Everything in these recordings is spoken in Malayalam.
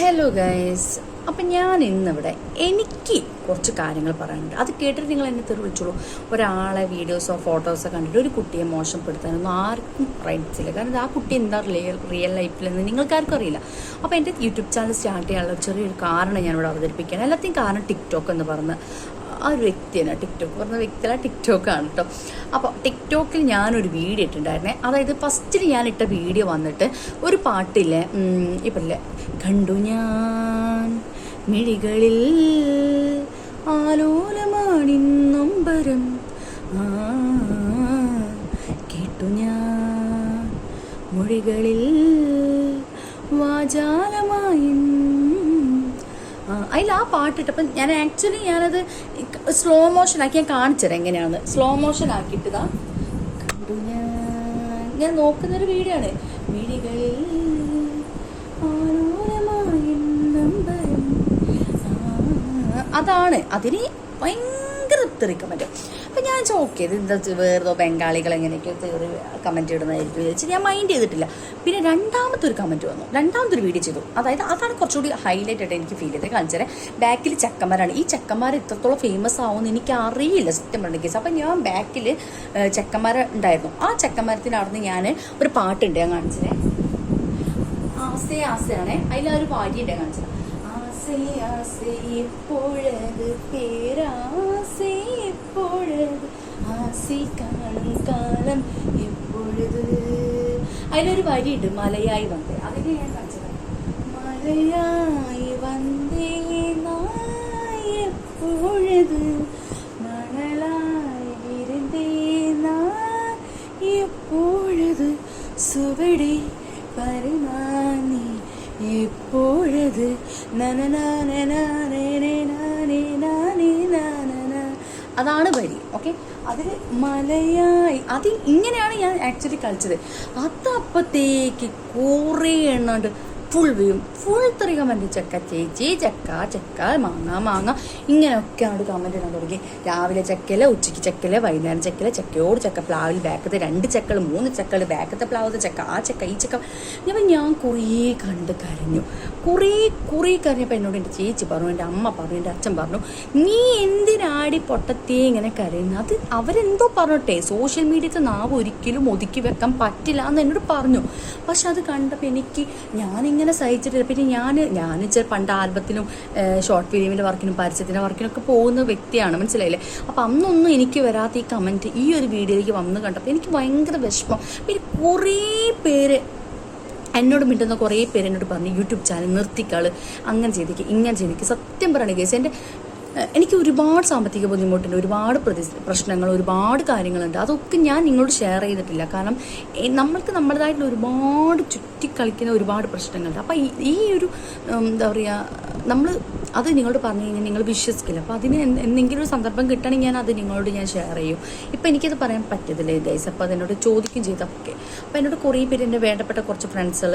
ഹലോ ഗൈസ് അപ്പം ഞാൻ ഇന്നിവിടെ എനിക്ക് കുറച്ച് കാര്യങ്ങൾ പറയാനുണ്ട്. അത് കേട്ടിട്ട് നിങ്ങൾ എന്നെ തെറി വിളിച്ചോളൂ. ഒരാളെ വീഡിയോസോ ഫോട്ടോസോ കണ്ടിട്ട് ഒരു കുട്ടിയെ മോശപ്പെടുത്താനൊന്നും ആർക്കും റൈറ്റ്സ് ഇല്ല. കാരണം ആ കുട്ടി എന്താ റിയൽ ലൈഫിലെന്ന് നിങ്ങൾക്കാർക്കും അറിയില്ല. അപ്പോൾ എന്റെ യൂട്യൂബ് ചാനൽ സ്റ്റാർട്ട് ചെയ്യാനുള്ള ചെറിയൊരു കാരണം ഞാനിവിടെ അവതരിപ്പിക്കുകയാണ്. എല്ലാത്തിനും കാരണം ടിക്ടോക്ക് എന്ന് പറഞ്ഞ്. ആ ഒരു വ്യക്തി തന്നെ ടിക്ടോക്ക് പറഞ്ഞ വ്യക്തിയല്ല ആണ് കേട്ടോ അപ്പോൾ ടിക്ടോക്കിൽ ഞാനൊരു വീഡിയോ ഇട്ടിട്ടുണ്ടായിരുന്നേ. അതായത് ഫസ്റ്റിൽ ഞാൻ ഇട്ട വീഡിയോ വന്നിട്ട് ഒരു പാട്ടില്ലേ ഇപ്പല്ലേ കണ്ടു ഞാൻ മിഴികളിൽ ആലോലമാണിന്നൊമ്പരം കേട്ടു ഞാൻ മൊഴികളിൽ വാചാലമായി അതിൽ ആ പാട്ടിട്ടപ്പം ഞാൻ ആക്ച്വലി ഞാനത് സ്ലോ മോഷൻ ആക്കി ഞാൻ കാണിച്ചുതരാം എങ്ങനെയാണ് സ്ലോ മോഷൻ ആക്കിയിട്ടതാ. കണ്ടു ഞാൻ. നോക്കുന്നൊരു വീഡിയോ ആണ് അതാണ്. അതിന് ഭയങ്കര തെറി കമന്റ് ഞാൻ ഓക്കെ ഇത് എന്താ വേറെതോ ബംഗാളികൾ എങ്ങനെയൊക്കെ തെറി കമന്റ് ഇടുന്നതായിരിക്കും വെച്ച് ഞാൻ മൈൻഡ് ചെയ്തിട്ടില്ല. പിന്നെ രണ്ടാമത്തെ ഒരു കമന്റ് വന്നു. രണ്ടാമത്തെ ഒരു വീഡിയോ ചെയ്തു. അതായത് അതാണ് കുറച്ചുകൂടി ഹൈലൈറ്റ് ആയിട്ട് എനിക്ക് ഫീൽ ചെയ്തത്. കാണിച്ചാൽ ബാക്കിൽ ചെക്കന്മാരാണ്. ഈ ചെക്കന്മാർ ഇത്രത്തോളം ഫേമസ് ആവുമെന്ന് എനിക്ക് അറിയില്ല സത്യം പറഞ്ഞ കേസ്. അപ്പം ഞാൻ ബാക്കിൽ ചെക്കന്മാർ ഉണ്ടായിരുന്നു. ആ ചെക്കന്മാരത്തിനടന്ന് ഞാൻ ഒരു പാട്ടുണ്ട് ഞാൻ കാണിച്ചത്. ആസേ ആസയാണേ. അതിൽ ഒരു പാടിയുണ്ട് കാണിച്ചത്. ആസേ ആസേ എപ്പോഴത് പേരാസേ എപ്പോഴത് ആസി കാണും കാലം എപ്പോഴത് അതിലൊരു വരിയുണ്ട് മലയായി വന്നേ. അതിനെ ഞാൻ കാണിച്ചത്. മലയായി വന്നേ നായ് എപ്പോഴത്? മണലായി വിരുന്നേ നായ് എപ്പോഴത്? സുവടി പരമാനി എപ്പോഴത്? അതാണ് വരി ഓക്കെ? അതിൽ മലയായി അത് ഇങ്ങനെയാണ് ഞാൻ ആക്ച്വലി കളിച്ചത്. അതപ്പത്തേക്ക് കുറേ എണ്ണാണ്ട് ഫുൾ വ്യൂ ഫുൾ തെറി കമന്റ് ചക്ക ചേച്ചി ചക്ക ചക്ക മാങ്ങ മാങ്ങ. ഇങ്ങനെയൊക്കെ അങ്ങോട്ട് കമന്റ് ഇടാൻ തുടങ്ങി. രാവിലെ ചക്കല ഉച്ചയ്ക്ക് ചക്കല വൈകുന്നേരം ചക്കല ചക്കയോട് ചക്ക പ്ലാവിൽ ബാക്കത്തെ രണ്ട് ചക്കൾ മൂന്ന് ചക്കൾ ബാക്കത്തെ പ്ലാവത്തെ ചക്ക ആ ചക്ക ഈ ചക്ക. അപ്പം ഞാൻ കുറേ കണ്ട് കരഞ്ഞു. കുറേ കുറേ കരഞ്ഞപ്പോൾ എന്നോട് എന്റെ ചേച്ചി പറഞ്ഞു എന്റെ അമ്മ പറഞ്ഞു എന്റെ അച്ഛൻ പറഞ്ഞു നീ എന്തിനാടി പൊട്ടത്തേ ഇങ്ങനെ കരയുന്നത് അത് അവരെന്തോ പറഞ്ഞോട്ടെ? സോഷ്യൽ മീഡിയത്തെ നാവ് ഒരിക്കലും ഒതുക്കി വെക്കാൻ പറ്റില്ല എന്ന് എന്നോട് പറഞ്ഞു. പക്ഷെ അത് കണ്ടപ്പോൾ എനിക്ക് ഞാനിങ്ങനെ സഹിച്ചിട്ടില്ല. പിന്നെ ഞാൻ ഞാൻ ചെറു പണ്ട് ആൽബത്തിനും ഷോർട്ട് ഫിലിമിന്റെ വർക്കിനും പരസ്യത്തിന്റെ വർക്കിനൊക്കെ പോകുന്ന വ്യക്തിയാണ്. മനസ്സിലായില്ലേ? അപ്പം അന്നൊന്നും എനിക്ക് വരാത്ത ഈ കമന്റ് ഈ ഒരു വീഡിയോയിലേക്ക് വന്ന് കണ്ടപ്പോൾ എനിക്ക് ഭയങ്കര വിഷമം. പിന്നെ കുറേ പേര് എന്നോട് മിണ്ടുന്ന കുറേ പേര് എന്നോട് പറഞ്ഞു യൂട്യൂബ് ചാനൽ നിർത്തിക്കാൾ അങ്ങനെ ചെയ്തേക്ക് ഇങ്ങനെ ചെയ്തേക്ക്. സത്യം പറയണ കേസ്. എന്റെ എനിക്ക് ഒരുപാട് സാമ്പത്തിക ബുദ്ധിമുട്ടുണ്ട് ഒരുപാട് പ്രതി പ്രശ്നങ്ങൾ ഒരുപാട് കാര്യങ്ങളുണ്ട്. അതൊക്കെ ഞാൻ നിങ്ങളോട് ഷെയർ ചെയ്തിട്ടില്ല. കാരണം നമ്മൾക്ക് നമ്മുടേതായിട്ടുള്ള ഒരുപാട് ചുറ്റിക്കളിക്കുന്ന ഒരുപാട് പ്രശ്നങ്ങളുണ്ട്. അപ്പം ഈ- ഒരു എന്താ പറയുക നമ്മൾ അത് നിങ്ങളോട് പറഞ്ഞു കഴിഞ്ഞാൽ നിങ്ങൾ വിശ്വസിക്കില്ല. അപ്പോൾ അതിന് എന്ത് എന്തെങ്കിലും ഒരു സന്ദർഭം കിട്ടണമെങ്കിൽ ഞാൻ അത് നിങ്ങളോട് ഞാൻ ഷെയർ ചെയ്യും. ഇപ്പം എനിക്കത് പറയാൻ പറ്റത്തില്ല ഗൈസ് അപ്പോൾ അതിനോട് ചോദിക്കുകയും ചെയ്ത. ഓക്കെ അപ്പോൾ എന്നോട് കുറേ പേര് എന്റെ വേണ്ടപ്പെട്ട കുറച്ച് ഫ്രണ്ട്സുകൾ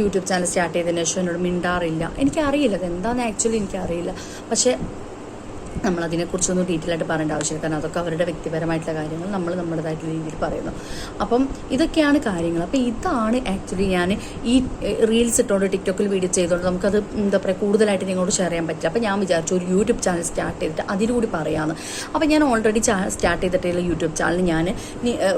യൂട്യൂബ് ചാനൽ സ്റ്റാർട്ട് ചെയ്തതിന് ശേഷം എന്നോട് മിണ്ടാറില്ല. എനിക്കറിയില്ല. അത് എന്താണെന്ന് ആക്ച്വലി എനിക്കറിയില്ല. പക്ഷേ നമ്മളതിനെക്കുറിച്ചൊന്നും ഡീറ്റെയിൽ ആയിട്ട് പറയേണ്ട ആവശ്യമില്ല. കാരണം അതൊക്കെ അവരുടെ വ്യക്തിപരമായിട്ടുള്ള കാര്യങ്ങൾ നമ്മൾ നമ്മുടേതായിട്ടുള്ള രീതിയിൽ പറയുന്നു. അപ്പം ഇതൊക്കെയാണ് കാര്യങ്ങൾ. അപ്പം ഇതാണ് ആക്ച്വലി ഞാൻ ഈ റീൽസ് ഇട്ടുകൊണ്ട് ടിക്ടോക്കിൽ വീഡിയോ ചെയ്തുകൊണ്ട് നമുക്കത് എന്താ പറയുക കൂടുതലായിട്ട് നിങ്ങളോട് ഷെയർ ചെയ്യാൻ പറ്റില്ല. അപ്പം ഞാൻ വിചാരിച്ചു ഒരു യൂട്യൂബ് ചാനൽ സ്റ്റാർട്ട് ചെയ്തിട്ട് അതിലൂടെ പറയാമെന്ന് അപ്പം ഞാൻ ഓൾറെഡി സ്റ്റാർട്ട് ചെയ്തിട്ടുള്ള യൂട്യൂബ് ചാനൽ ഞാൻ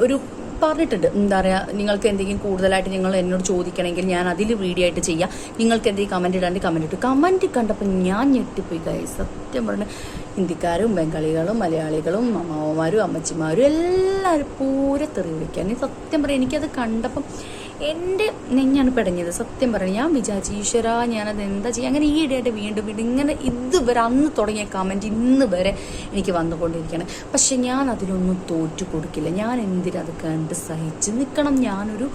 ഒരു പറഞ്ഞിട്ടുണ്ട്. എന്താ പറയുക നിങ്ങൾക്ക് എന്തെങ്കിലും കൂടുതലായിട്ട് നിങ്ങൾ എന്നോട് ചോദിക്കണമെങ്കിൽ ഞാൻ അതിൽ വീഡിയോ ആയിട്ട് ചെയ്യാം. നിങ്ങൾക്ക് എന്തെങ്കിലും കമന്റ് ഇടാണ്ട് കമന്റ് ഇട്ടു. കമന്റ് കണ്ടപ്പോൾ ഞാൻ ഞെട്ടിപ്പോയി ഗൈ സത്യം പറഞ്ഞു ഹിന്ദിക്കാരും ബംഗാളികളും മലയാളികളും അമ്മാവന്മാരും അമ്മച്ചിമാരും എല്ലാവരും പൂരെ തെറി വിളിക്കാൻ സത്യം പറയാം എനിക്കത് കണ്ടപ്പം എന്റെ നെഞ്ഞാണ് പെടഞ്ഞത്. സത്യം പറഞ്ഞു ഞാൻ വിചാരിച്ചു ഈശ്വര ഞാനത് എന്താ ചെയ്യുക അങ്ങനെ ഈ ഇടയായിട്ട് വീണ്ടും വീണ്ടും ഇങ്ങനെ ഇതുവരെ അന്ന് തുടങ്ങിയ കമന്റ് ഇന്ന് വരെ എനിക്ക് വന്നുകൊണ്ടിരിക്കുകയാണ്. പക്ഷെ ഞാൻ അതിലൊന്നും തോറ്റു കൊടുക്കില്ല. ഞാൻ എന്തിനത് കണ്ട് സഹിച്ച് നിൽക്കണം? ഞാനൊരു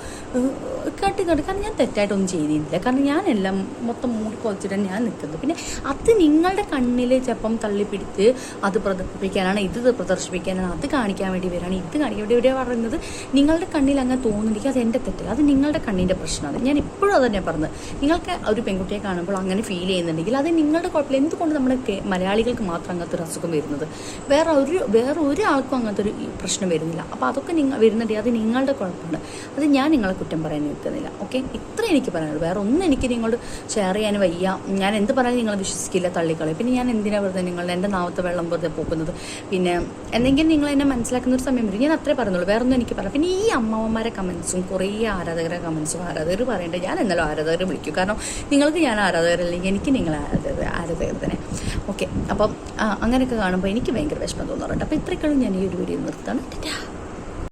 കേട്ട് കേട്ട് കാരണം ഞാൻ തെറ്റായിട്ടൊന്നും ചെയ്തിട്ടില്ല. കാരണം ഞാനെല്ലാം മൊത്തം മൂടി പൊതിച്ചിട്ടാണ് ഞാൻ നിൽക്കുന്നത്. പിന്നെ അത് നിങ്ങളുടെ കണ്ണിൽ ചിലപ്പം തള്ളിപ്പിടിച്ച് അത് പ്രദർശിപ്പിക്കാനാണ് ഇത് പ്രദർശിപ്പിക്കാനാണ് അത് കാണിക്കാൻ വേണ്ടി വരികയാണ് ഇത് കാണിക്കാൻ വേണ്ടി ഇവിടെ പറയുന്നത് നിങ്ങളുടെ കണ്ണിൽ അങ്ങനെ തോന്നുന്നില്ല അത് എന്റെ തെറ്റല്ല അത് നിങ്ങളുടെ കണ്ണിന്റെ പ്രശ്നമാണ് ഞാൻ ഇപ്പോഴും അത് തന്നെ പറഞ്ഞത്. നിങ്ങൾക്ക് ഒരു പെൺകുട്ടിയെ കാണുമ്പോൾ അങ്ങനെ ഫീൽ ചെയ്യുന്നുണ്ടെങ്കിൽ അത് നിങ്ങളുടെ കുഴപ്പമില്ല. എന്തുകൊണ്ട് നമ്മുടെ മലയാളികൾക്ക് മാത്രം അങ്ങനത്തെ ഒരു അസുഖം വരുന്നത്? വേറെ ഒരു വേറെ ഒരാൾക്കും അങ്ങനത്തെ ഒരു പ്രശ്നം വരുന്നില്ല. അപ്പോൾ അതൊക്കെ നിങ്ങൾ വരുന്നുണ്ടെങ്കിൽ അത് നിങ്ങളുടെ കുഴപ്പമാണ്. അത് ഞാൻ നിങ്ങളെ കുറ്റം പറയാൻ നിൽക്കുന്നില്ല. ഓക്കെ ഇത്ര എനിക്ക് പറയാനുള്ളൂ. വേറെ ഒന്നും എനിക്ക് നിങ്ങളോട് ഷെയർ ചെയ്യാൻ വയ്യ. ഞാൻ എന്ത് പറയാൻ നിങ്ങൾ വിശ്വസിക്കില്ല തള്ളിക്കളയും. പിന്നെ ഞാൻ എന്തിനാണ് വെറുതെ നിങ്ങളുടെ എന്റെ നാവത്തെ വെള്ളം വെറുതെ പോക്കുന്നത്? പിന്നെ എന്തെങ്കിലും നിങ്ങൾ എന്നെ മനസ്സിലാക്കുന്ന ഒരു സമയം വരും. ഞാൻ അത്രേ പറഞ്ഞുള്ളൂ. വേറൊന്നും എനിക്ക് പറയാം പിന്നെ ഈ അമ്മമാരെ കമൻസും കുറേ ആരാധകരെ കമൻസും ആരാധകർ പറയേണ്ടത് ഞാൻ എന്നാലും ആരാധകരെ വിളിക്കും. കാരണം നിങ്ങൾക്ക് ഞാൻ ആരാധകരല്ലെങ്കിൽ എനിക്ക് നിങ്ങൾ ആരാധകർ ആരാധകർ തന്നെ. ഓക്കെ അപ്പം അങ്ങനെയൊക്കെ കാണുമ്പോൾ എനിക്ക് ഭയങ്കര വിഷമം തോന്നാറുണ്ട്. അപ്പോൾ ഇത്രയ്ക്കുള്ള ഞാൻ ഈ ഒരു വീഡിയോ നിർത്താണ്